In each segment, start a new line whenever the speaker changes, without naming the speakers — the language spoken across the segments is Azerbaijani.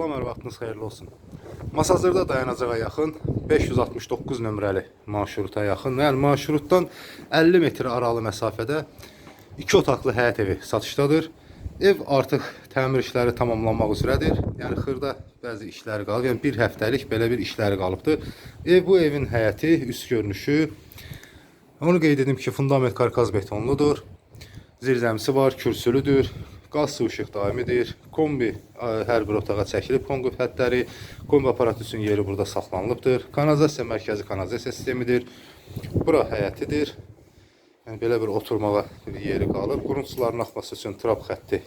Salam, hər vaxtınız xeyirli olsun. Masazırda dayanacağa yaxın 569 nömrəli marşruta yaxın, yəni marşrutdan 50 metr aralı məsafədə 2 otaqlı həyət evi satışdadır. Ev artıq təmir işləri tamamlanmaq üzrədir. Yəni xırda bəzi işləri qalıb, yəni bir həftəlik belə bir işləri qalıbdır. Ev bu evin həyəti, üst görünüşü onu qeyd edim ki, fundament karkaz betonludur. Zirzəmisi var, kürsülüdür. Qaz su işıq daimidir. Kombi ə, hər bir otağa çəkilib konqu xəttləri. Kombi aparatı üçün yeri burada saxlanılıbdır. Kanalizasiya mərkəzi kanalizasiya sistemidir. Bura həyətidir. Yəni belə bir oturmağa bir yeri qalıb. Qurun sularının axması üçün trap xətti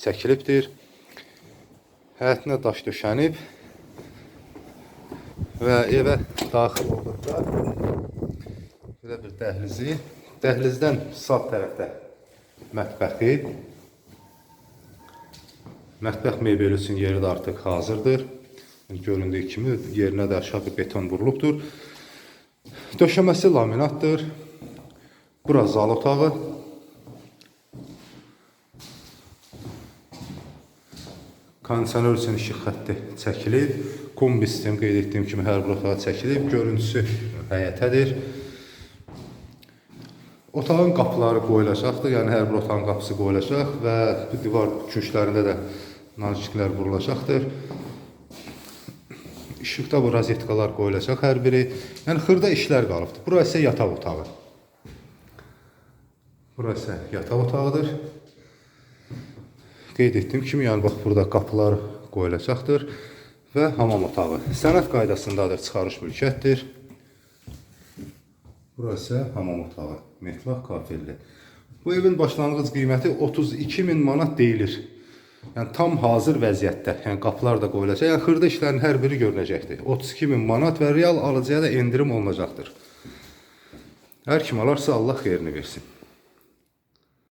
çəkilibdir. Həyətinə daş döşənib və evə daxil olduqda belə bir dəhlizi, dəhlizdən sağ tərəfdə mətbəxi, mətbəx mebeli üçün yeri də artıq hazırdır. Göründüyü kimi yerinə də aşağı beton vurulubdur. Döşəməsi laminatdır. Bura zal otağı. Kondisioner üçün işıq xətti çəkilib. Kombi sistem qeyd etdiyim kimi hər bir otağa çəkilib. Görüntüsü həyətədir. Otağın qapıları qoyulacaqdır. Yəni hər bir otağın qapısı qoyulacaq və divar köşklərində də narçiklər vurulacaqdır. İşıqda bu rozetkalar qoyulacaq hər biri. Yəni xırda işlər qalıbdır. Bura isə yataq otağı. Bura isə yataq otağıdır. Qeyd etdiyim kimi, yəni bax burada qapılar qoyulacaqdır və hamam otağı. Sənəd qaydasındadır, çıxarış mülkiyyətdir. Burası hamam otağı, metlaq kafelli. Bu evin başlanğıc qiyməti 32 min manat deyilir. Yəni tam hazır vəziyyətdə. Yəni qapılar da qoyulacaq. Yəni xırda işlərin hər biri görünəcəkdir. 32 min manat və real alıcıya da endirim olunacaqdır. Hər kim alarsa Allah xeyrini versin.